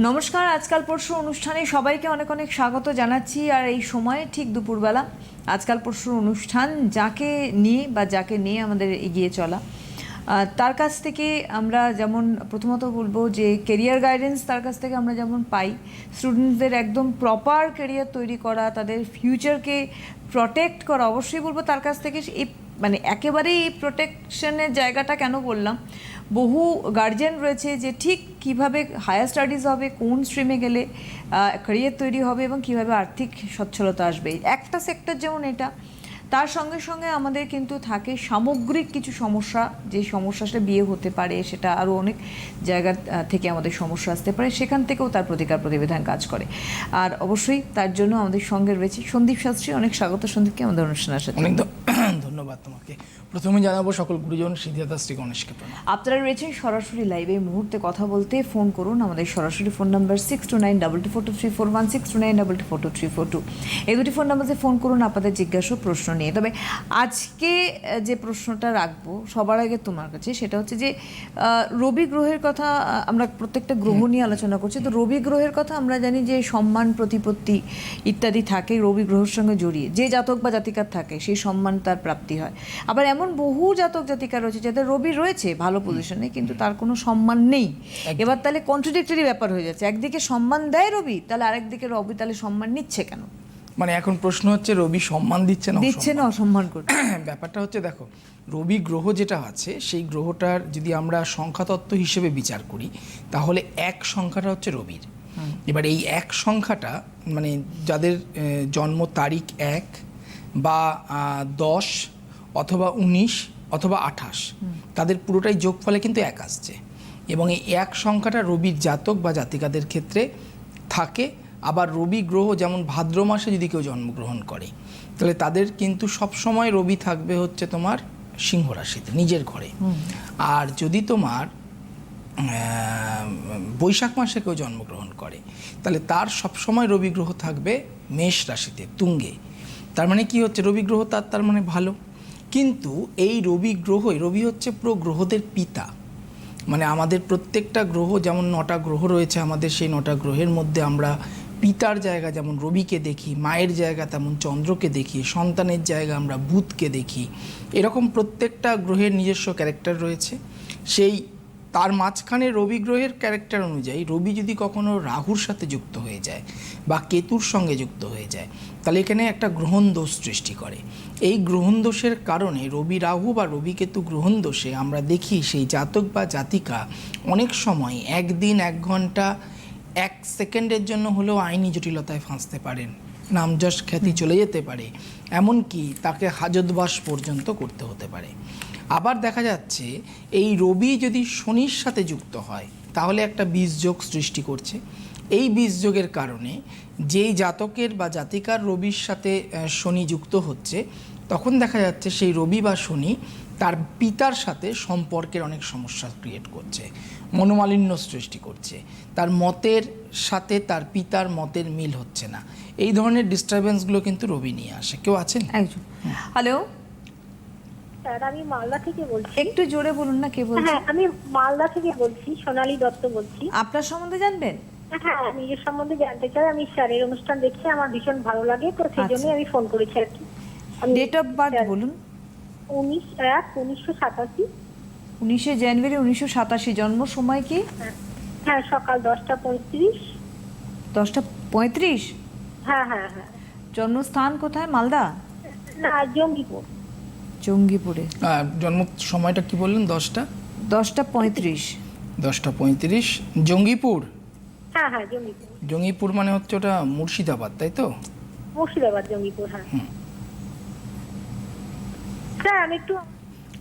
নমস্কার, আজকাল পরশু অনুষ্ঠানে সবাইকে অনেক অনেক স্বাগত জানাচ্ছি। আর এই সময়ে ঠিক দুপুরবেলা আজকাল পরশুর অনুষ্ঠান যাকে নিয়ে বা যাকে নিয়ে আমাদের এগিয়ে চলা। তার কাছ থেকে আমরা যেমন প্রথমত বলব যে কেরিয়ার গাইডেন্স তার কাছ থেকে আমরা যেমন পাই স্টুডেন্টদের একদম প্রপার কেরিয়ার তৈরি করা, তাদের ফিউচারকে প্রটেক্ট করা, অবশ্যই বলব তার কাছ থেকে এই মানে একেবারেই এই প্রোটেকশনের জায়গাটা কেন বললাম? বহু গার্জেন রয়েছে যে ঠিক কীভাবে হায়ার স্টাডিজ হবে, কোন স্ট্রিমে গেলে ক্যারিয়ার তৈরি হবে এবং কীভাবে আর্থিক সচ্ছলতা আসবে। একটা সেক্টর যেমন এটা, তার সঙ্গে সঙ্গে আমাদের কিন্তু থাকে সামগ্রিক কিছু সমস্যা, যে সমস্যা সেটা বিয়ে হতে পারে, সেটা আরও অনেক জায়গা থেকে আমাদের সমস্যা আসতে পারে, সেখান থেকেও তার প্রতিকার প্রতিবিধান কাজ করে। আর অবশ্যই তার জন্য আমাদের সঙ্গে রয়েছে সন্দীপ শাস্ত্রী। অনেক স্বাগত সন্দীপকে আমাদের অনুষ্ঠানে। অনেক ধন্যবাদ তোমাকে। প্রথমে জানাব সকল গুরুজন সিদ্ধার্থ শ্রী গণেশকে আপনারা রয়েছেন সরাসরি লাইভে এই মুহূর্তে কথা বলতে ফোন করুন। আমাদের সরাসরি phone number six two nine double two four two three four one six two nine double two four two three four two এই দুটি ফোন নাম্বারে ফোন করুন আপনাদের জিজ্ঞাসা প্রশ্ন নিয়ে। তবে আজকে যে প্রশ্নটা রাখব সবার আগে তোমার কাছে সেটা হচ্ছে যে রবি গ্রহের কথা আমরা প্রত্যেকটা গ্রহ নিয়ে আলোচনা করছি। তো রবি গ্রহের কথা আমরা জানি যে সম্মান প্রতিপত্তি ইত্যাদি থাকে রবি গ্রহের সঙ্গে জড়িয়ে। যে জাতক বা জাতিকার থাকে সেই সম্মান তার প্রাপ্তি হয়। আবার এমন বহু জাতক জাতিকা রয়েছে যাদের রবি রয়েছে ভালো পজিশনে কিন্তু তার কোনো সম্মান নেই। এবার তাহলে কন্ট্রাডিক্টরি ব্যাপার হয়ে যাচ্ছে। একদিকে সম্মান দেয় রবি তাহলে আরেকদিকে রবি তাহলে সম্মান নিচ্ছে কেন? মানে এখন প্রশ্ন হচ্ছে রবি সম্মান দিচ্ছে না দিচ্ছে না অসম্মান? করছে। ব্যাপারটা হচ্ছে দেখো রবি গ্রহ যেটা আছে সেই গ্রহটার যদি আমরা সংখ্যাতত্ত্ব হিসেবে বিচার করি তাহলে এক সংখ্যাটা হচ্ছে রবির। এবার এই এক সংখ্যাটা মানে যাদের জন্ম তারিখ এক বা দশ অথবা উনিশ অথবা আঠাশ। তাদের পুরোটাই যোগফলে কিন্তু এক আসছে। এবং এই এক সংখ্যাটা রবির জাতক বা জাতিকাদের ক্ষেত্রে থাকে। আবার রবি গ্রহ যেমন ভাদ্র মাসে যদি কেউ জন্মগ্রহণ করে তাহলে তাদের কিন্তু সব সময় রবি থাকবে হচ্ছে তোমার সিংহ রাশিতে নিজের ঘরে। আর যদি তোমার বৈশাখ মাসে কেউ জন্মগ্রহণ করে তাহলে তার সবসময় রবি গ্রহ থাকবে মেষ রাশিতে তুঙ্গে। তার মানে কি হচ্ছে? রবি গ্রহ তার তার মানে ভালো। কিন্তু এই রবি গ্রহই, রবি হচ্ছে পুরো গ্রহদের পিতা। মানে আমাদের প্রত্যেকটা গ্রহ, যেমন নটা গ্রহ রয়েছে আমাদের, সেই নটা গ্রহের মধ্যে আমরা পিতার জায়গা যেমন রবিকে দেখি, মায়ের জায়গা তেমন চন্দ্রকে দেখি, সন্তানের জায়গা আমরা বুধকে দেখি। এরকম প্রত্যেকটা গ্রহের নিজস্ব ক্যারেক্টার রয়েছে। সেই তার মাঝখানে রবি গ্রহের ক্যারেক্টার অনুযায়ী রবি যদি কখনো রাহুর সাথে যুক্ত হয়ে যায় বা কেতুর সঙ্গে যুক্ত হয়ে যায় তাহলে এখানে একটা গ্রহণ দোষ সৃষ্টি করে। এই গ্রহণ দোষের কারণে রবি রাহু বা রবি কেতু গ্রহণ দোষে আমরা দেখি সেই জাতক বা জাতিকা অনেক সময় একদিন এক ঘণ্টা এক সেকেন্ডের জন্য হলেও আইনি জটিলতায় ফাঁসতে পারেন। নামযশ খ্যাতি চলে যেতে পারে। এমনকি তাকে হাজতবাস পর্যন্ত করতে হতে পারে। আবার দেখা যাচ্ছে এই রবি যদি শনির সাথে যুক্ত হয়, তাহলে একটা বীজযোগ সৃষ্টি করছে। এই বীজযোগের কারণে যেই জাতকের বা জাতিকার রবির সাথে শনি যুক্ত হচ্ছে, তখন দেখা যাচ্ছে সেই রবি বা শনি তার পিতার সাথে সম্পর্কের অনেক সমস্যা ক্রিয়েট করছে, মনোমালিন্য সৃষ্টি করছে। তার মতের সাথে তার পিতার মতের মিল হচ্ছে না। এই ধরনের ডিস্টারবেন্সগুলো কিন্তু রবি নিয়ে আসে। কেউ আছেন? একজন। হ্যালো স্যার আমি মালদা থেকে বলছি। একটু জোরে বলুন না কে হ্যাঁ আমি মালদা থেকে বলছি সোনালী দত্ত বলছি। আপনার সম্বন্ধে জানবেন? হ্যাঁ নিজের সম্বন্ধে জানতে চাই। আমি স্যারের অনুষ্ঠান দেখে আমার ভীষণ ভালো লাগে তো সেই আচ্ছা। আমি ফোন করেছি আর কি। ডেট অফ বার্থ বলুন। উনিশ এক উনিশশো সাতাশি। উনিশে জানুয়ারি উনিশশো সাতাশি জন্ম সময় কি? হ্যাঁ সকাল দশটা পঁয়ত্রিশ। দশটা পঁয়ত্রিশ? হ্যাঁ হ্যাঁ হ্যাঁ। জন্মস্থান কোথায়? মালদা? না জঙ্গিপুর। জঙ্গিপুরে। আহ, জন্ম সময়টা কি বললেন? দশটা? দশটা পঁয়ত্রিশ। দশটা পঁয়ত্রিশ। জঙ্গিপুর? হ্যাঁ হ্যাঁ জঙ্গিপুর। জঙ্গিপুর মানে হচ্ছে ওটা মুর্শিদাবাদ তাই তো? মুর্শিদাবাদ জঙ্গিপুর হ্যাঁ। স্যার আমি একটু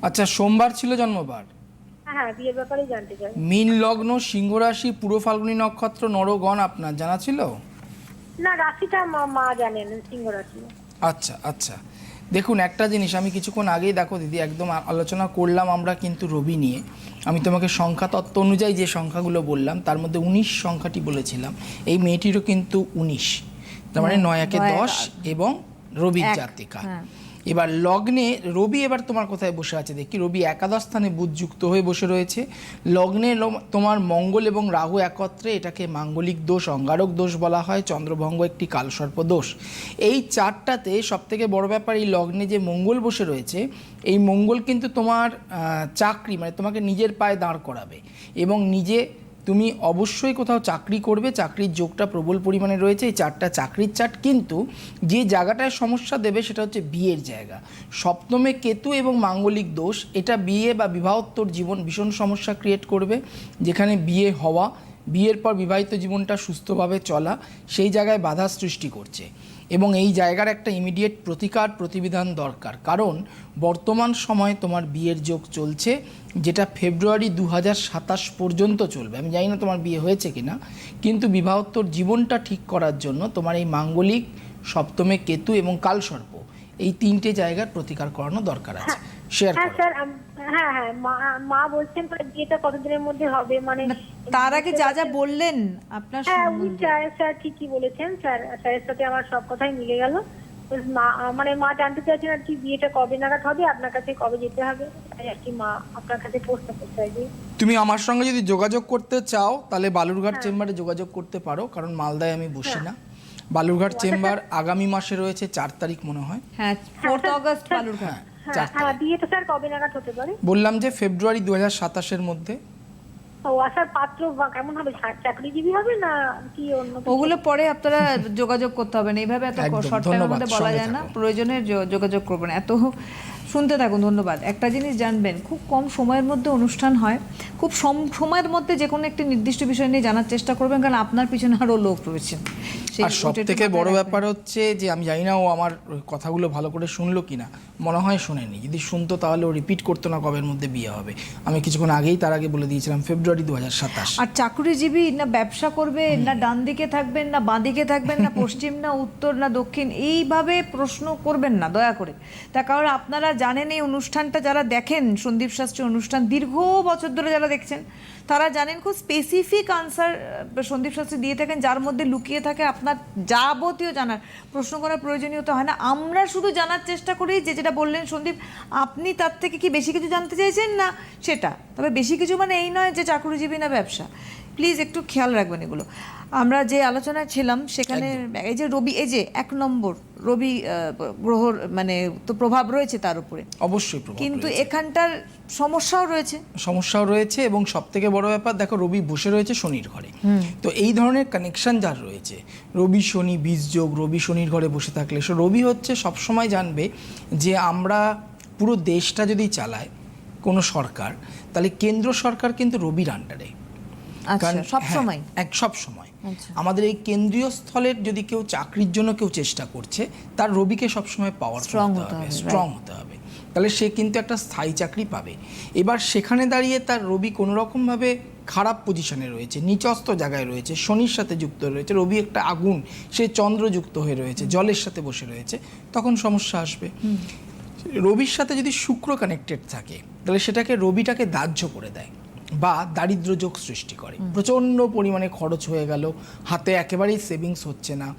আচ্ছা সোমবার ছিল জন্মবার? হ্যাঁ হ্যাঁ বিয়ের ব্যাপারে জানতে চাই। মীন লগ্ন সিংহ রাশি পুরো ফাল্গুনী নক্ষত্র নরগণ আপনার জানা ছিল? না রাশিটা মা মা জানেন সিংহ রাশি আচ্ছা আচ্ছা। দেখুন একটা জিনিস আমি কিছুক্ষণ আগেই দেখো দিদি একদম আলোচনা করলাম আমরা কিন্তু রবি নিয়ে। আমি তোমাকে সংখ্যা তত্ত্ব অনুযায়ী যে সংখ্যাগুলো বললাম তার মধ্যে উনিশ সংখ্যাটি বলেছিলাম। এই মেয়েটিরও কিন্তু উনিশ। তার মানে নয় একে দশ এবং রবির জাতিকা। হ্যাঁ। এবার লগ্নে রবি এবার তোমার কোথায় বসে আছে? দেখি, রবি একাদশ স্থানে বুধ যুক্ত হয়ে বসে রয়েছে। লগ্নে তোমার মঙ্গল এবং রাহু একত্রে এটাকে মাঙ্গলিক দোষ, অঙ্গারক দোষ বলা হয়, চন্দ্রভঙ্গ একটি কালসর্প দোষ। এই চারটাতে সব থেকে বড় ব্যাপার, এই লগ্নে যে মঙ্গল বসে রয়েছে, এই মঙ্গল কিন্তু তোমার চাকরি মানে তোমাকে নিজের পায়ে দাঁড় করাবে এবং নিজে তুমি অবশ্যই কোথাও চাকরি করবে, চাকরির যোগটা প্রবল পরিমাণে রয়েছে, এই চারটা চাকরির চার্ট কিন্তু যে জায়গাটায় সমস্যা দেবে সেটা হচ্ছে বিয়ের জায়গা। সপ্তমে কেতু এবং মাঙ্গলিক দোষ, এটা বিয়ে বা বিবাহোত্তর জীবন ভীষণ সমস্যা ক্রিয়েট করবে, যেখানে বিয়ে হওয়া, বিয়ের পর বিবাহিত জীবনটা সুস্থভাবে চলা, সেই জায়গায় বাধা সৃষ্টি করছে। এবং এই জায়গার একটা ইমিডিয়েট প্রতিকার প্রতিবিধান দরকার। কারণ বর্তমান সময়ে তোমার বিয়ের যোগ চলছে, যেটা ফেব্রুয়ারি দু সাতাশ পর্যন্ত চলবে। আমি জানি না তোমার বিয়ে হয়েছে কিনা, কিন্তু বিবাহত্তর জীবনটা ঠিক করার জন্য তোমার এই মাঙ্গলিক সপ্তমে কেতু এবং কালসর্প, এই তিনটে জায়গার প্রতিকার করানো দরকার আছে। শেয়ার হ্যাঁ স্যার হ্যাঁ হ্যাঁ মা মা বলছেন বিয়েটা কতদিনের মধ্যে হবে মানে তার আগে যা যা বললেন আপনার হ্যাঁ উনি স্যার স্যার ঠিকই বলেছেন স্যার স্যারের সাথে আমার সব কথাই মিলে গেল। মা মানে মা জানতে চাইছেন আর কি বিয়েটা কবে নাগাদ হবে আপনার কাছে কবে যেতে হবে তাই আর কি মা আপনার কাছে প্রশ্ন করতে চাইছি। তুমি আমার সঙ্গে যদি যোগাযোগ করতে চাও তাহলে বালুরঘাট চেম্বারে যোগাযোগ করতে পারো কারণ মালদায় আমি বসি না। বালুরঘাট চেম্বার আগামী মাসে রয়েছে চার তারিখ মনে হয়। হ্যাঁ ফোর্থ অগস্ট বালুরঘাট। হ্যাঁ হ্যাঁ চার তারিখ বিয়েটা স্যার কবে নাগাদ হতে পারে? বললাম যে ফেব্রুয়ারি দু হাজার সাতাশের মধ্যে। ও আসার পাত্র কেমন হবে? চাকরিজীবী হবে না কি অন্য ওগুলো পরে আপনারা যোগাযোগ করতে হবে না। এইভাবে এত শর্ট টাইমের মধ্যে বলা যায় না। প্রয়োজনে যোগাযোগ করবেন। এত শুনতে থাকুন ধন্যবাদ। একটা জিনিস জানবেন খুব কম সময়ের মধ্যে অনুষ্ঠান হয় খুব সম- সময়ের মধ্যে যে কোনো একটি নির্দিষ্ট বিষয় নিয়ে জানার চেষ্টা করবেন কারণ আপনার পিছনে আরও লোক রয়েছে আর সব থেকে বড় ব্যাপার হচ্ছে যে আমি জানি না ও আমার কথাগুলো ভালো করে শুনলো কি না মনে হয় শোনেনি। যদি শুনতো তাহলে ও রিপিট করতো না কবের মধ্যে বিয়ে হবে। আমি কিছুক্ষণ আগেই তার আগে বলে দিয়েছিলাম ফেব্রুয়ারি দু হাজার সাতাশ। আর চাকরিজীবী না ব্যবসা করবে না ডান দিকে থাকবেন না বাঁ দিকে থাকবেন না পশ্চিম না উত্তর না দক্ষিণ এইভাবে প্রশ্ন করবেন না দয়া করে। তার কারণ আপনারা জানেন এই অনুষ্ঠানটা যারা দেখেন, সন্দীপ শাস্ত্রী অনুষ্ঠান দীর্ঘ বছর ধরে যারা দেখছেন, তারা জানেন খুব স্পেসিফিক আনসার সন্দীপ শাস্ত্রী দিয়ে থাকেন, যার মধ্যে লুকিয়ে থাকে আপনার যাবতীয় জানার। প্রশ্ন করার প্রয়োজনীয়তা হয় না। আমরা শুধু জানার চেষ্টা করি যে যেটা বললেন সন্দীপ, আপনি তার থেকে কি বেশি কিছু জানতে চাইছেন না সেটা? তবে বেশি কিছু মানে এই নয় যে চাকরিজীবী না ব্যবসা। প্লিজ একটু খেয়াল রাখবেন এগুলো। আমরা যে আলোচনায় ছিলাম সেখানে এই যে রবি এই যে এক নম্বর রবি গ্রহর মানে তো প্রভাব রয়েছে তার উপরে। অবশ্যই কিন্তু এখানটার সমস্যাও রয়েছে। সমস্যাও রয়েছে এবং সব থেকে বড় ব্যাপার দেখো রবি বসে রয়েছে শনির ঘরে। তো এই ধরনের কানেকশন যার রয়েছে রবি শনি বীজ যোগ রবি শনির ঘরে বসে থাকলে। সো রবি হচ্ছে সবসময় জানবে যে আমরা পুরো দেশটা যদি চালায় কোনো সরকার তাহলে কেন্দ্র সরকার কিন্তু রবির আন্ডারে আচ্ছা সব হ্যাঁ, সময়? এক সব সময়। আচ্ছা। আমাদের এই কেন্দ্রীয় স্থলের যদি কেউ চাকরির জন্য কেউ চেষ্টা করছে তার রবিকে সবসময় পাওয়ার স্ট্রং হতে হবে স্ট্রং হতে হবে। তাহলে সে কিন্তু একটা স্থায়ী চাকরি পাবে। এবার সেখানে দাঁড়িয়ে তার রবি কোনো রকমভাবে খারাপ পজিশনে রয়েছে নিচস্ত জায়গায় রয়েছে শনির সাথে যুক্ত রয়েছে রবি একটা আগুন সে চন্দ্র যুক্ত হয়ে রয়েছে জলের সাথে বসে রয়েছে তখন সমস্যা আসবে। রবির সাথে যদি শুক্র কানেক্টেড থাকে তাহলে সেটাকে রবিটাকে দাহ্য করে দেয়। বা দারিদ্র যোগ সৃষ্টি করে। প্রচণ্ড পরিমাণে খরচ হয়ে গেল হাতে একেবারেই সেভিংস হচ্ছে না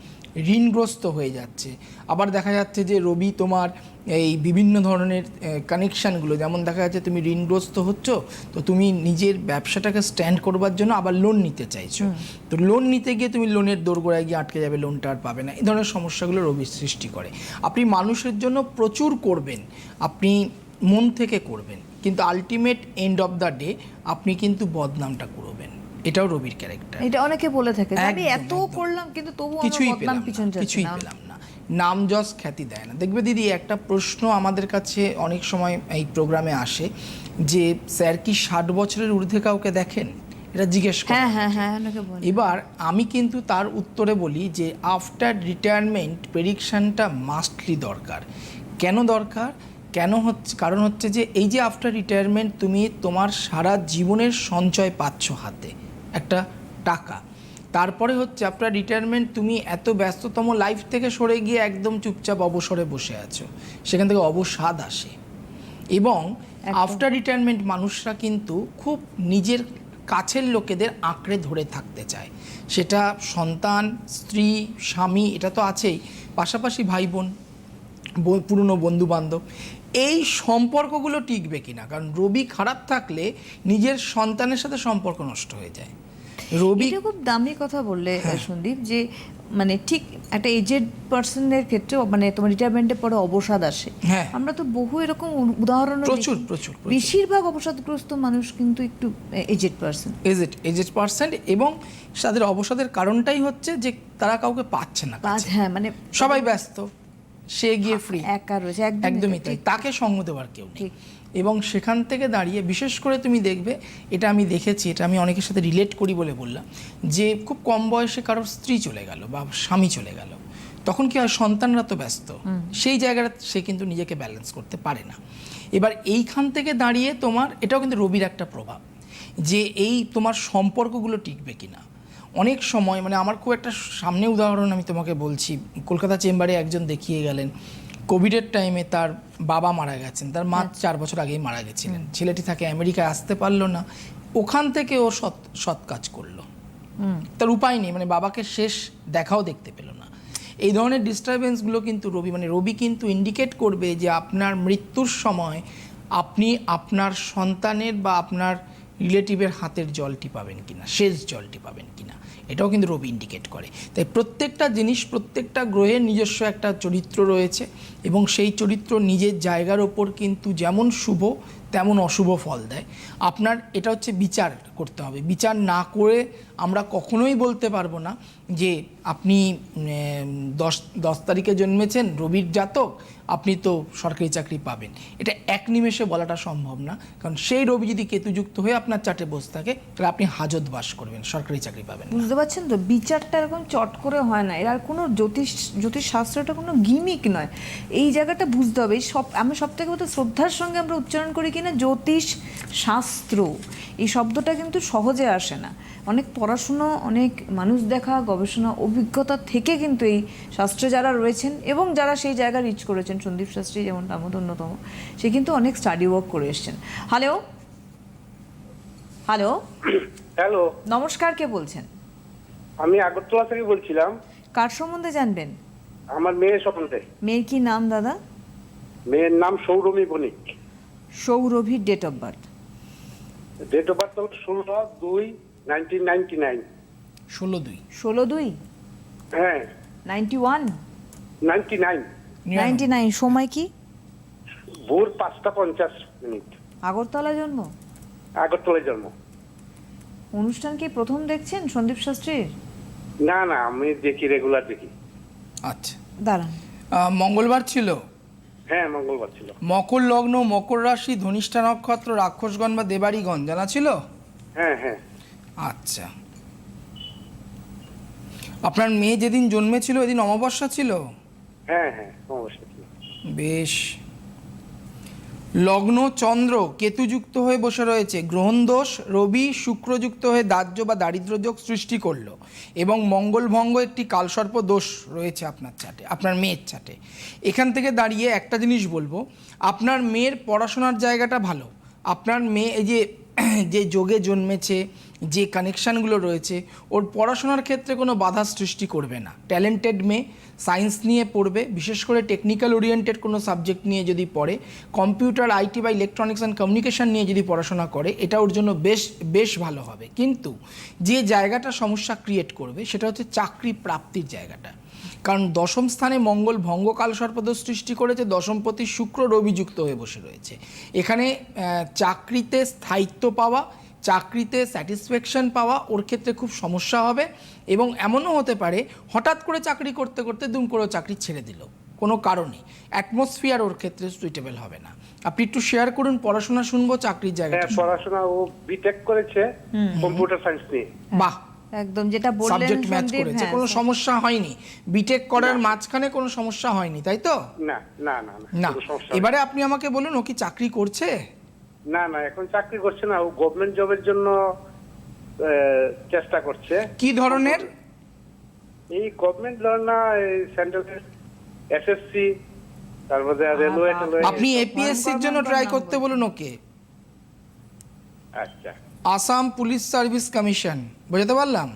ঋণগ্রস্ত হয়ে যাচ্ছে। আবার দেখা যাচ্ছে যে রবি তোমার এই বিভিন্ন ধরনের কানেকশানগুলো যেমন দেখা যাচ্ছে তুমি ঋণগ্রস্ত হচ্ছ তো তুমি নিজের ব্যবসাটাকে স্ট্যান্ড করবার জন্য আবার লোন নিতে চাইছো। তো লোন নিতে গিয়ে তুমি লোনের দোরগোড়ায় গিয়ে আটকে যাবে লোনটা আর পাবে না। এই ধরনের সমস্যাগুলো রবি সৃষ্টি করে। আপনি মানুষের জন্য প্রচুর করবেন আপনি মন থেকে করবেন। কিন্তু ultimate end of the day আপনি কিন্তু বদনামটা করবেন এটাও রবির ক্যারেক্টার এটা অনেকে বলে থাকে আমি এত করলাম কিন্তু তবু কিছুই পেলাম কিছুই পেলাম না। নাম যশ খ্যাতি দেয় না। দেখবে দিদি একটা প্রশ্ন আমাদের কাছে অনেক সময় এই প্রোগ্রামে আসে যে স্যার কি ষাট বছরের ঊর্ধ্বে কাউকে দেখেন? এটা জিজ্ঞেস করা হ্যাঁ হ্যাঁ হ্যাঁ অনেকে বলে। এবার আমি কিন্তু তার উত্তরে বলি যে আফটার রিটায়ারমেন্ট প্রেডিকশানটা মাস্টলি দরকার। কেন দরকার? কেন হচ্ছে কারণ হচ্ছে যে এই যে আফটার রিটায়ারমেন্ট তুমি তোমার সারা জীবনের সঞ্চয় পাচ্ছ হাতে একটা টাকা। তারপরে হচ্ছে আফটার রিটায়ারমেন্ট তুমি এত ব্যস্ততম লাইফ থেকে সরে গিয়ে একদম চুপচাপ অবসরে বসে আছো সেখান থেকে অবসাদ আসে। এবং আফটার রিটায়ারমেন্ট মানুষরা কিন্তু খুব নিজের কাছের লোকেদের আঁকড়ে ধরে থাকতে চায়। সেটা সন্তান স্ত্রী স্বামী এটা তো আছেই পাশাপাশি ভাই বোন পুরনো বন্ধু বান্ধব এই সম্পর্কগুলো টিকবে কিনা কারণ রবি খারাপ থাকলে নিজের সন্তানের সাথে সম্পর্ক নষ্ট হয়ে যায় রবি খুব দামি কথা বললে হ্যাঁ। সন্দীপ যে মানে ঠিক একটা এজেড পার্সনের ক্ষেত্রে মানে তোমার রিটায়ারমেন্টের পরে অবসাদ আসে হ্যাঁ। আমরা তো বহু এরকম উদাহরণ প্রচুর, প্রচুর। বেশিরভাগ অবসাদগ্রস্ত মানুষ কিন্তু একটু aged person aged aged percent এবং তাদের অবসাদের কারণটাই হচ্ছে যে তারা কাউকে পাচ্ছে না। হ্যাঁ মানে সবাই ব্যস্ত সে গিয়ে ফ্রি একা রয়েছে একদমই তাই তাকে সঙ্গ দেওয়ার কেউ নেই। এবং সেখান থেকে দাঁড়িয়ে বিশেষ করে তুমি দেখবে এটা আমি দেখেছি এটা আমি অনেকের সাথে রিলেট করি বলে বললাম যে খুব কম বয়সে কারোর স্ত্রী চলে গেল বা স্বামী চলে গেল তখন কি হয় সন্তানরা তো ব্যস্ত? সেই জায়গাটা সে কিন্তু নিজেকে ব্যালেন্স করতে পারে না। এবার এইখান থেকে দাঁড়িয়ে তোমার এটাও কিন্তু রবির একটা প্রভাব যে এই তোমার সম্পর্কগুলো টিকবে কিনা। অনেক সময় মানে আমার খুব একটা সামনে উদাহরণ আমি তোমাকে বলছি কলকাতা চেম্বারে একজন দেখিয়ে গেলেন। কোভিডের টাইমে তার বাবা মারা গেছেন তার মা চার বছর আগেই মারা গেছিলেন। ছেলেটি থাকে আমেরিকায় আসতে পারল না ওখান থেকে ও সৎ সৎ কাজ করল। তার উপায় নেই মানে বাবাকে শেষ দেখাও দেখতে পেল না। এই ধরনের ডিস্টারবেন্সগুলো কিন্তু রবি মানে রবি কিন্তু ইন্ডিকেট করবে যে আপনার মৃত্যুর সময় আপনি আপনার সন্তানের বা আপনার রিলেটিভের হাতের জলটি পাবেন কিনা শেষ জলটি পাবেন কিনা। এটাও কিন্তু রবি ইন্ডিকেট করে। তাই প্রত্যেকটা জিনিস, প্রত্যেকটা গ্রহের নিজস্ব একটা চরিত্র রয়েছে এবং সেই চরিত্র নিজের জায়গার ওপর কিন্তু যেমন শুভ, তেমন অশুভ ফল দেয়। আপনার এটা হচ্ছে বিচার করতে হবে। বিচার না করে আমরা কখনোই বলতে পারব না যে আপনি দশ দশ তারিখে জন্মেছেন, রবির জাতক, আপনি তো সরকারি চাকরি পাবেন। এটা এক নিমেষে বলাটা সম্ভব না। কারণ সেই রবি যদি কেতুযুক্ত হয়ে আপনার চাটে বসে থাকে, তাহলে আপনি হাজত বাস করবেন, সরকারি চাকরি পাবেন বুঝতে পারছেন তো? বিচারটা এরকম চট করে হয় না। এর আর কোনো জ্যোতিষ জ্যোতিষ শাস্ত্রটা কোনো গিমিক নয়। এই জায়গাটা বুঝতে হবে। সব, আমি সব থেকে শ্রদ্ধার সঙ্গে আমরা উচ্চারণ করি কিনা? জ্যোতিষ শাস্ত্র এই শব্দটা কিন্তু সহজে আসে না। অনেক পড়াশুনো অনেক মানুষ দেখা গবেষণা অভিজ্ঞতা থেকে কিন্তু এই শাস্ত্রে যারা রয়েছেন এবং যারা সেই জায়গা রিচ করেছেন সন্দীপ শাস্ত্রী যেমন তার মধ্যে অন্যতম সে কিন্তু অনেক স্টাডি ওয়ার্ক করে এসছেন। হ্যালো হ্যালো হ্যালো নমস্কার কে বলছেন? আমি আগরতলা থেকে বলছিলাম। কার সম্বন্ধে জানবেন? আমার মেয়ের সম্বন্ধে। মেয়ের কি নাম দাদা? মেয়ের নাম Sourami Banik. সৌরভীর date of birth. Date of birth হল ষোলো দুই নাইনটিন নাইনটি নাইন ষোলো দুই। ষোলো দুই? হ্যাঁ। Ninety one ninety nine ninety nine সময় কি? ভোর পাঁচটা পঞ্চাশ মিনিট। আগরতলা জন্ম? আগরতলায় জন্ম। অনুষ্ঠান কি প্রথম দেখছেন সন্দীপ শাস্ত্রীর? না না আমি দেখি রেগুলার দেখি। আচ্ছা। দাঁড়ান। মঙ্গলবার ছিল। হ্যাঁ মঙ্গলবার ছিল। মকর লগ্ন মকর রাশি ধনিষ্ঠা নক্ষত্র রাক্ষসগণ বা দেবাড়িগণ জানা ছিল? হ্যাঁ হ্যাঁ। আচ্ছা। আপনার মেয়ে যেদিন জন্মেছিল ওই দিন অমাবস্যা ছিল? হ্যাঁ হ্যাঁ অমাবস্যা ছিল। বেশ। লগ্ন চন্দ্র কেতুযুক্ত হয়ে বসে রয়েছে। গ্রহণ দোষ রবি শুক্রযুক্ত হয়ে দাহ্য বা দারিদ্র্য যোগ সৃষ্টি করল। এবং মঙ্গলভঙ্গ একটি কালসর্প দোষ রয়েছে আপনার চাটে আপনার মেয়ের চাটে এখান থেকে দাঁড়িয়ে একটা জিনিস বলব, আপনার মেয়ের পড়াশোনার জায়গাটা ভালো। আপনার মেয়ে এই যে যে যোগে জন্মেছে, যে কানেকশানগুলো রয়েছে, ওর পড়াশোনার ক্ষেত্রে কোনো বাধা সৃষ্টি করবে না। ট্যালেন্টেড মেয়ে সায়েন্স নিয়ে পড়বে, বিশেষ করে টেকনিক্যাল ওরিয়েন্টেড কোনো সাবজেক্ট নিয়ে যদি পড়ে কম্পিউটার আইটি বা ইলেকট্রনিক্স অ্যান্ড কমিউনিকেশন নিয়ে যদি পড়াশোনা করে, এটা ওর জন্য বেশ বেশ ভালো হবে। কিন্তু যে জায়গাটা সমস্যা ক্রিয়েট করবে, সেটা হচ্ছে চাকরি প্রাপ্তির জায়গাটা। কারণ দশম স্থানে মঙ্গল ভঙ্গকাল সর্পদ সৃষ্টি করেছে দশমপতি শুক্র রবিযুক্ত হয়ে বসে রয়েছে। এখানে চাকরিতে স্থায়িত্ব পাওয়া চাকরিতে স্যাটিসফ্যাকশন পাওয়া ওর ক্ষেত্রে খুব সমস্যা হবে এবং এমনও হতে পারে হঠাৎ করে চাকরি করতে করতে দুম করে চাকরি ছেড়ে দিল। কোনো কারণে। অ্যাটমসফিয়ার ওর ক্ষেত্রে সুইটেবল হবে না। আপনি একটু শেয়ার করুন পড়াশোনা শুনব চাকরির জায়গায় পড়াশোনা ও বিটেক করেছে কম্পিউটার সায়েন্স নিয়ে। বাহ! একদম যেটা বললেন সাবজেক্ট ম্যাচ করেছে হ্যাঁ, কোনো সমস্যা হয়নি। বিটেক করার মাঝখানে কোনো সমস্যা হয়নি তাই তো? না না না না। এবারে আপনি আমাকে বলুন ও কি চাকরি করছে? না না এখন চাকরি করছে না ও গভর্নমেন্ট জবের জন্য আহ, চেষ্টা করছে। কি ধরনের? এই গভর্নমেন্ট ধর না সেন্ট্রাল এসএসসি তারপরে রেলওয়ে আপনি এপিএসসির জন্য ট্রাই করতে বলুন ওকে। আচ্ছা। আসাম পুলিশ সার্ভিস কমিশন বুঝতে পারলাম?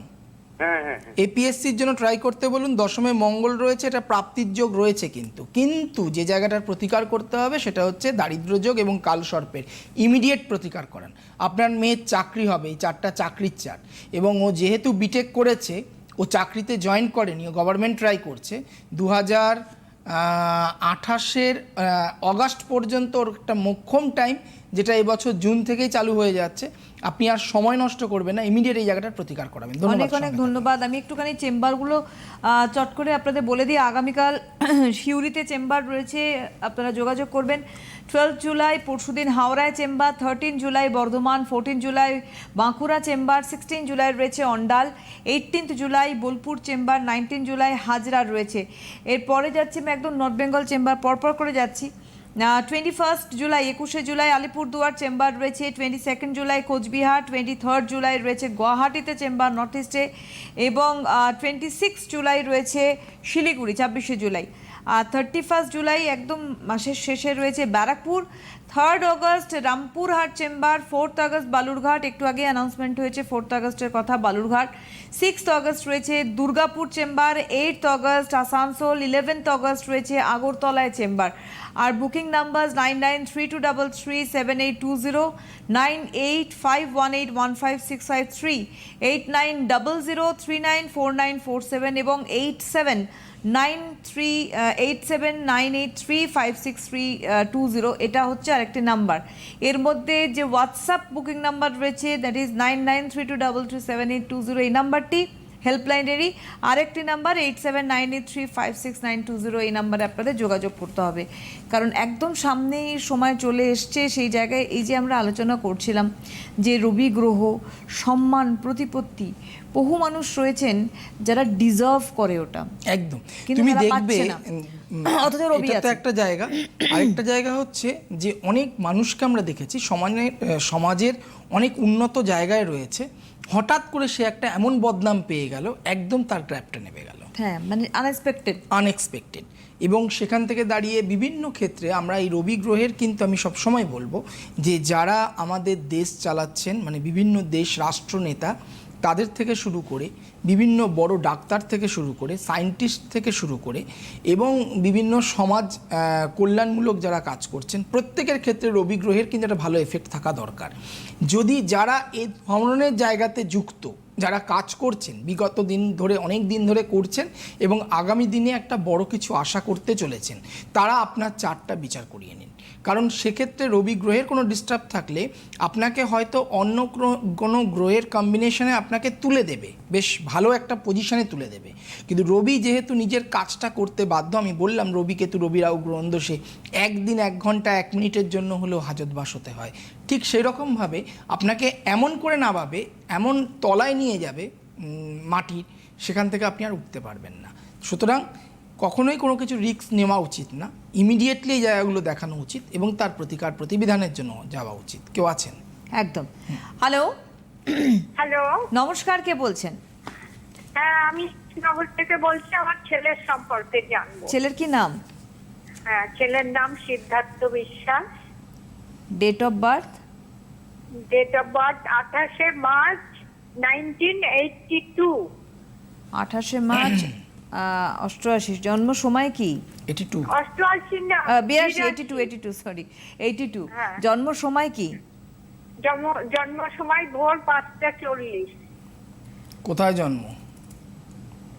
হ্যাঁ হ্যাঁ হ্যাঁ। এপিএসসির জন্য ট্রাই করতে বলুন দশমে মঙ্গল রয়েছে এটা প্রাপ্তির যোগ রয়েছে কিন্তু। কিন্তু যে জায়গাটার প্রতিকার করতে হবে সেটা হচ্ছে দারিদ্র যোগ এবং কাল সর্পের ইমিডিয়েট প্রতিকার করান আপনার মেয়ের চাকরি হবে এই চারটা চাকরির চার। এবং ও যেহেতু বিটেক করেছে ও চাকরিতে জয়েন করেনি ও গভর্নমেন্ট ট্রাই করছে দু হাজার আঠাশের অগাস্ট পর্যন্ত ওর একটা মোক্ষম টাইম যেটা এবছর জুন থেকেই চালু হয়ে যাচ্ছে। আপনি আর সময় নষ্ট করবেন না ইমিডিয়েট এই জায়গাটার প্রতিকার করাবেন। ধন্যবাদ অনেক অনেক ধন্যবাদ। আমি একটুখানি চেম্বারগুলো চট করে আপনাদের বলে দিই। আগামীকাল সিউরিতে চেম্বার রয়েছে আপনারা যোগাযোগ করবেন। টুয়েলভ জুলাই পরশুদিন হাওড়ায় chamber thirteen July Bardhaman fourteen July Bankura chamber sixteen July রয়েছে Andal eighteenth July Bolpur chamber nineteen July Hazra রয়েছে। এরপরে যাচ্ছি আমি একদম নর্থ বেঙ্গল চেম্বার, পরপর করে যাচ্ছি। টোয়েন্টি ফার্স্ট জুলাই একুশে জুলাই আলিপুরদুয়ার চেম্বার রয়েছে twenty second July Cooch Behar twenty third July রয়েছে গুয়াহাটিতে চেম্বার নর্থ ইস্টে এবং টোয়েন্টি সিক্স জুলাই রয়েছে শিলিগুড়ি, ছাব্বিশে জুলাই থার্টি ফার্স্ট জুলাই একদম মাসের শেষে রয়েছে Barrackpore. Third August Rampurhat chamber fourth August Balurghat, একটু আগে অ্যানাউন্সমেন্ট হয়েছে ফোর্থ আগস্টের কথা বালুরঘাট। সিক্সথ আগস্ট রয়েছে Durgapur chamber eight August Asansol eleventh August রয়েছে আগরতলায় চেম্বার। আর booking number nine nine three two double three seven eight two zero, nine eight five one eight one five six five three, eight nine double zero three nine four nine four seven এবং eight seven nine three, eight seven nine eight three five six three two zero, এটা হচ্ছে আরেকটি number. এর মধ্যে যে WhatsApp booking number রয়েছে that is nine nine three two double three seven eight two zero, এই নাম্বারটি হেল্পলাইনেরই আরেকটি number eight seven nine eight three five six nine two zero এই নাম্বারে আপনাদের যোগাযোগ করতে হবে কারণ একদম সামনেই সময় চলে এসছে সেই জায়গায় এই যে আমরা আলোচনা করছিলাম যে রবি গ্রহ সম্মান প্রতিপত্তি বহু মানুষ রয়েছেন যারা ডিজার্ভ করে ওটা একদম তুমি দেখবে। অথচ রবি আছে। একটা জায়গা আরেকটা জায়গা হচ্ছে যে অনেক মানুষকে আমরা দেখেছি সমাজের সমাজের অনেক উন্নত জায়গায় রয়েছে হঠাৎ করে সে একটা এমন বদনাম পেয়ে গেল একদম তার ট্র্যাপটা নেমে গেল। হ্যাঁ মানে আনএক্সপেক্টেড আনএক্সপেক্টেড এবং সেখান থেকে দাঁড়িয়ে বিভিন্ন ক্ষেত্রে আমরা এই রবি গ্রহের কিন্তু আমি সবসময় বলব যে যারা আমাদের দেশ চালাচ্ছেন মানে বিভিন্ন দেশ রাষ্ট্রনেতা তাদের থেকে শুরু করে বিভিন্ন বড় ডাক্তার থেকে শুরু করে সায়েন্টিস্ট থেকে শুরু করে এবং বিভিন্ন সমাজ কল্যাণমূলক যারা কাজ করছেন, প্রত্যেকের ক্ষেত্রে রবি গ্রহের কিন্তু একটা ভালো এফেক্ট থাকা দরকার। যদি যারা এই ধরনের জায়গাতে যুক্ত, যারা কাজ করছেন, বিগত দিন ধরে, অনেক দিন ধরে করছেন এবং আগামী দিনে একটা বড় কিছু আশা করতে চলেছেন, তারা আপনার চারটা বিচার করিয়ে নিন কারণ সেক্ষেত্রে রবি গ্রহের কোনো ডিস্টার্ব থাকলে আপনাকে হয়তো অন্য কোনো গ্রহের কম্বিনেশনে আপনাকে তুলে দেবে। বেশ ভালো একটা পজিশনে তুলে দেবে। কিন্তু রবি যেহেতু নিজের কাজটা করতে বাধ্য, আমি বললাম রবি কেতু, রবি রাহু গ্রহণদোষে একদিন এক ঘণ্টা, এক মিনিটের জন্য হলেও হাজতবাস হতে হয়। ঠিক সেই রকমভাবে আপনাকে এমন করে নামাবে, এমন তলায় নিয়ে যাবে মাটির সেখান থেকে আপনি আর উঠতে পারবেন না। সুতরাং কখনোই কোনো কিছু রিস্ক নেওয়া উচিত না। ইমিডিয়েটলি এই জায়গাগুলো দেখানো উচিত এবং তার প্রতিকার প্রতিবিধানের জন্য যাওয়া উচিত। কেউ আছেন? একদম। হ্যালো হ্যালো নমস্কার কে বলছেন? হ্যাঁ আমি নগর থেকে বলছি আমার ছেলের সম্পর্কে জানব। ছেলের কি নাম? হ্যাঁ ছেলের নাম Siddhartha Biswas. Date of birth date of birth আঠাশে মার্চ নাইনটিন এইটটি টু আঠাশে মার্চ অষ্টআশি জন্ম সময় কি? Eighty two. অষ্টআশি বিরাশি eighty two eighty two sorry eighty two. হ্যাঁ। জন্ম সময় কি? জন্ম জন্ম সময় ভোর পাঁচটা চল্লিশ। কোথায় জন্ম?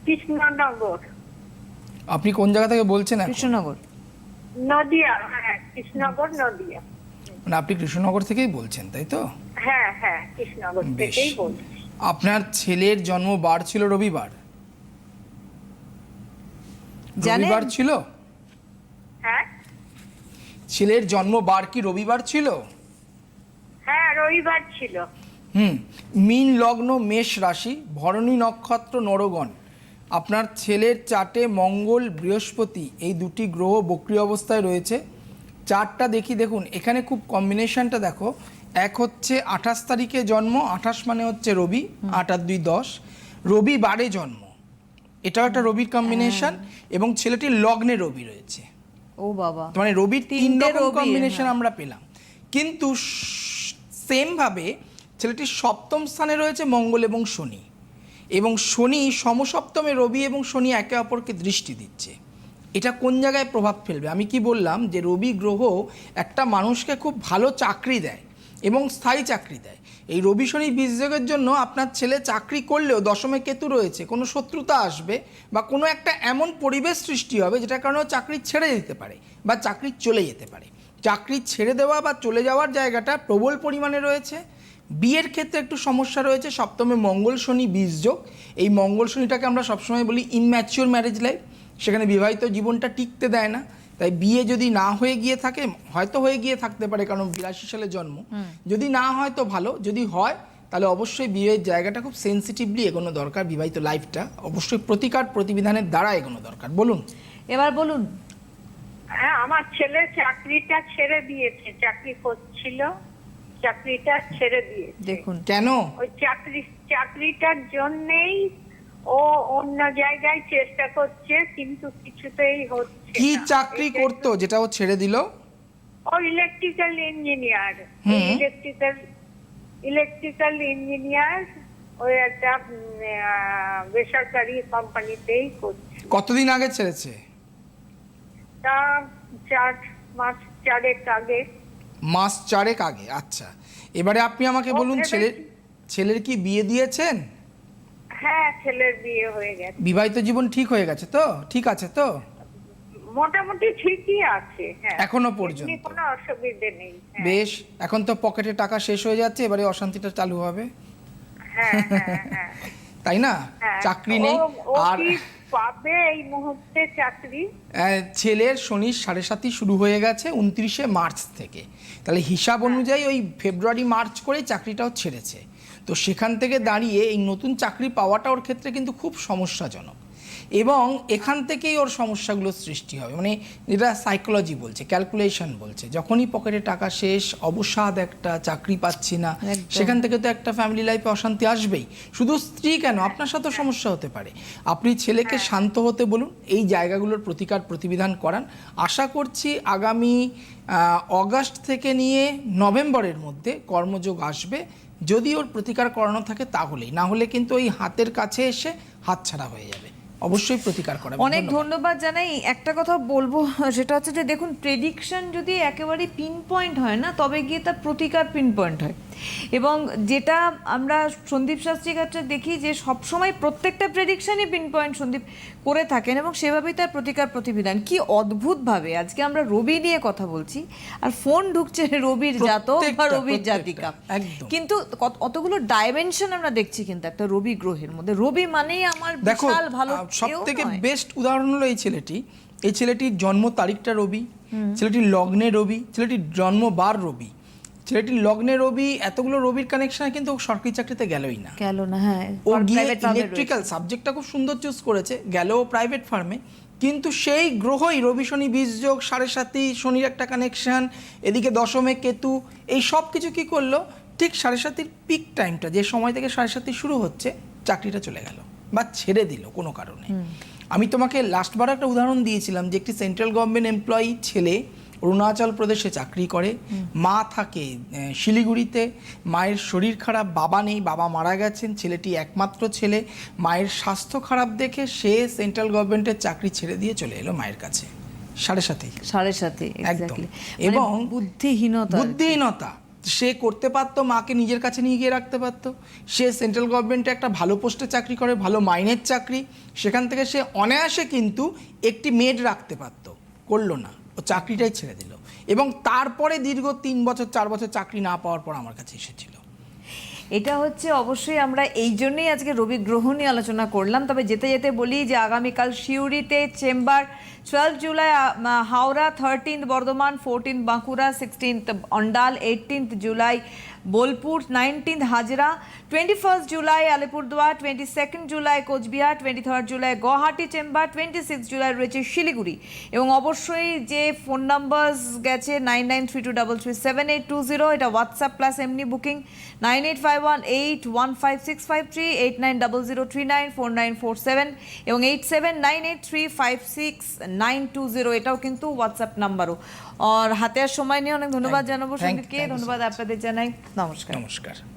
কৃষ্ণনগর। আপনি কোন জায়গা থেকে বলছেন কৃষ্ণনগর। নদিয়া হ্যাঁ কৃষ্ণনগর নদিয়া। মানে আপনি কৃষ্ণনগর থেকেই বলছেন তাই তো? হ্যাঁ হ্যাঁ কৃষ্ণনগর থেকেই বলছি। আপনার ছেলের জন্ম বার ছিল রবিবার? রবিবার ছিল? হ্যাঁ? ছেলের জন্ম বার কি রবিবার ছিল? হ্যাঁ রবিবার ছিল। হুম মিন লগ্ন মেষ রাশি ভরণী নক্ষত্র নরগণ। আপনার ছেলের চাটে মঙ্গল বৃহস্পতি এই দুটি গ্রহ বক্রি অবস্থায় রয়েছে। চারটা দেখি দেখুন এখানে খুব কম্বিনেশনটা দেখো। এক হচ্ছে আঠাশ তারিখে জন্ম আঠাশ মানে হচ্ছে রবি আট আর দুই দশ। রবি বারে জন্ম। এটাও একটা রবির কম্বিনেশন এবং ছেলেটির লগ্নে রবি রয়েছে। ও বাবা। মানে রবির তিন রকম কম্বিনেশন হ্যাঁ। আমরা পেলাম। কিন্তু সেম ভাবে ছেলেটির সপ্তম স্থানে রয়েছে মঙ্গল এবং শনি। এবং শনি সমসপ্তমে রবি এবং শনি একে অপরকে দৃষ্টি দিচ্ছে। এটা কোন জায়গায় প্রভাব ফেলবে? আমি কি বললাম যে রবি গ্রহ একটা মানুষকে খুব ভালো চাকরি দেয় এবং স্থায়ী চাকরি দেয়। এই রবি শনি বীজযোগের জন্য আপনার ছেলে চাকরি করলেও দশমে কেতু রয়েছে, কোনো শত্রুতা আসবে বা কোনো একটা এমন পরিবেশ সৃষ্টি হবে যেটার কারণে চাকরি ছেড়ে দিতে পারে বা চাকরি চলে যেতে পারে। চাকরি ছেড়ে দেওয়া বা চলে যাওয়ার জায়গাটা প্রবল পরিমাণে রয়েছে। বিয়ের ক্ষেত্রে একটু সমস্যা রয়েছে, সপ্তমে মঙ্গল শনি বীজযোগ এই মঙ্গল শনিটাকে আমরা সবসময় বলি ইনম্যাচিওর ম্যারেজ লাইফ সেখানে বিবাহিত জীবনটা টিকতে দেয় না। তাই বিয়ে যদি না হয়ে গিয়ে থাকে হয়তো হয়ে গিয়ে থাকতে পারে কারণ বিরাশি সালে জন্ম। যদি না হয় তো ভালো যদি হয় তাহলে অবশ্যই বিয়ের জায়গাটা খুব সেন্সিটিভলি এগোনো দরকার বিবাহিত লাইফটা অবশ্যই প্রতিকার প্রতিবিধানের দ্বারা এগোনো দরকার। বলুন। এবার বলুন। হ্যাঁ আমার ছেলে চাকরিটা ছেড়ে দিয়েছে চাকরি করছিল চাকরিটা ছেড়ে দিয়েছে। দেখুন। কেন? ওই চাকরি চাকরিটার জন্যেই ও অন্য জায়গায় চেষ্টা করছে কিন্তু কিছুতেই হচ্ছে কি চাকরি করতো যেটা ও ছেড়ে দিল? ও electrical engineer electrical electrical engineer ওই একটা বেসরকারি কোম্পানিতেই করছে। কতদিন আগে ছেড়েছে? তা চার মাস চারেক আগে। মাস চারেক আগে আচ্ছা। এবারে আপনি আমাকে বলুন ছেলের ছেলের কি বিয়ে দিয়েছেন? হ্যাঁ ছেলের বিয়ে হয়ে গেছে। বিবাহিত জীবন ঠিক হয়ে গেছে তো? ঠিক আছে তো? মোটামুটি ঠিকই আছে হ্যাঁ। এখনও পর্যন্ত। কোনো অসুবিধে নেই হ্যাঁ। বেশ এখন তো পকেটে টাকা শেষ হয়ে যাচ্ছে এবারে অশান্তিটা চালু হবে। হ্যাঁ হ্যাঁ হ্যাঁ। তাই না। চাকরি নেই আর পাবে এই মুহূর্তে চাকরি? ছেলের শনি সাড়ে সাতই শুরু হয়ে গেছে উনত্রিশে মার্চ থেকে। তাহলে হিসাব অনুযায়ী ওই ফেব্রুয়ারি মার্চ করেই চাকরিটাও ছেড়েছে। তো সেখান থেকে দাঁড়িয়ে এই নতুন চাকরি পাওয়াটা ওর ক্ষেত্রে কিন্তু খুব সমস্যাজনক। এবং এখান থেকেই ওর সমস্যাগুলো সৃষ্টি হবে মানে এটা সাইকোলজি বলছে ক্যালকুলেশন বলছে। যখনই পকেটে টাকা শেষ অবসাদ একটা চাকরি পাচ্ছি না সেখান থেকে তো একটা ফ্যামিলি লাইফে অশান্তি আসবেই। শুধু স্ত্রী কেন? আপনার সাথেও সমস্যা হতে পারে। আপনি ছেলেকে শান্ত হতে বলুন এই জায়গাগুলোর প্রতিকার প্রতিবিধান করান। আশা করছি আগামী অগাস্ট থেকে নিয়ে নভেম্বরের মধ্যে কর্মযোগ আসবে। যদি ওর প্রতিকার করানো থাকে তাহলেই, না হলে কিন্তু ওই হাতের কাছে এসে হাতছাড়া হয়ে যাবে। অবশ্যই প্রতিকার করা অনেক ধন্যবাদ জানাই। একটা কথা বলব, সেটা হচ্ছে যে দেখুন প্রেডিকশন যদি একেবারে পিন পয়েন্ট হয় না, তবে গিয়ে তার প্রতিকার পিন পয়েন্ট হয়। এবং যেটা আমরা সন্দীপ শাস্ত্রী কাছে দেখি যে সবসময় প্রত্যেকটা প্রেডিকশনই পিন পয়েন্ট সন্দীপ করে থাকেন এবং সেভাবেই তার প্রতিকার প্রতিবিধান। কি অদ্ভুতভাবে আজকে আমরা রবি নিয়ে কথা বলছি আর ফোন ঢুকছে রবির জাতক বা রবির জাতিকা। কিন্তু কত- অতগুলো ডাইমেনশন আমরা দেখছি কিন্তু একটা রবি গ্রহের মধ্যে। রবি মানেই আমার বিশাল ভালো সব থেকে বেস্ট উদাহরণ হলো এই ছেলেটি। এই ছেলেটির জন্ম তারিখটা রবি ছেলেটির লগ্নে রবি ছেলেটির জন্মবার রবি। ছেলেটির লগ্নে রবি এতগুলো রবির কানেকশনে কিন্তু সরকারি চাকরিতে গেলই না। গেল না হ্যাঁ। ও গিয়ে ইলেকট্রিক্যাল সাবজেক্টটা খুব সুন্দর চুজ করেছে গেল প্রাইভেট ফার্মে কিন্তু সেই গ্রহই রবি শনি বীজযোগ সাড়ে সাতি শনির একটা কানেকশন এদিকে দশমে কেতু এই সব কিছু কি করল? ঠিক সাড়ে সাতির পিক টাইমটা যে সময় থেকে সাড়ে সাতি শুরু হচ্ছে চাকরিটা চলে গেল বা ছেড়ে দিল কোনো কারণে। আমি তোমাকে লাস্টবার একটা উদাহরণ দিয়েছিলাম যে একটি সেন্ট্রাল গভর্নমেন্ট এমপ্লয়ি ছেলে অরুণাচল প্রদেশে চাকরি করে। মা থাকে শিলিগুড়িতে। মায়ের শরীর খারাপ বাবা নেই বাবা মারা গেছেন ছেলেটি একমাত্র ছেলে। মায়ের স্বাস্থ্য খারাপ দেখে সে সেন্ট্রাল গভর্নমেন্টের চাকরি ছেড়ে দিয়ে চলে এলো মায়ের কাছে। সাড়ে সাথে সাড়ে সাথে একদম। এবং মানে বুদ্ধিহীনতা বুদ্ধিহীনতা। সে করতে পারতো মাকে নিজের কাছে নিয়ে গিয়ে রাখতে পারতো। সে সেন্ট্রাল গভর্নমেন্টে একটা ভালো পোস্টে চাকরি করে ভালো মাইনের চাকরি। সেখান থেকে সে অনায়াসে কিন্তু একটি মেড রাখতে পারতো। করল না। ও চাকরিটাই ছেড়ে দিল। এবং তারপরে দীর্ঘ তিন বছর, চার বছর চাকরি না পাওয়ার পর আমার কাছে এসেছিল। এটা হচ্ছে অবশ্যই আমরা এই জন্যই আজকে রবি গ্রহ নিয়ে আলোচনা করলাম। তবে যেতে যেতে বলি যে আগামীকাল সিউড়িতে chamber twelve July Howrah thirteenth Bardhaman fourteenth Bankura sixteenth Andal eighteenth July Bolpur, nineteenth Hazra twenty first July Alipurduar twenty second July Cooch Behar twenty third July Guwahati chamber twenty six July রয়েছে শিলিগুড়ি। এবং অবশ্যই যে phone numbers গেছে nine nine three two double three seven eight two zero এটা WhatsApp plus এমনি booking nine eight five one eight one five six five three eight nine double zero three nine four nine four seven এবং eight seven nine eight three five six nine two zero এটাও কিন্তু WhatsApp নাম্বারও আর হাতে আর সময় নিয়ে অনেক ধন্যবাদ জানাব সঙ্গীতকে ধন্যবাদ. আপনাদের জানাই। নমস্কার। নমস্কার।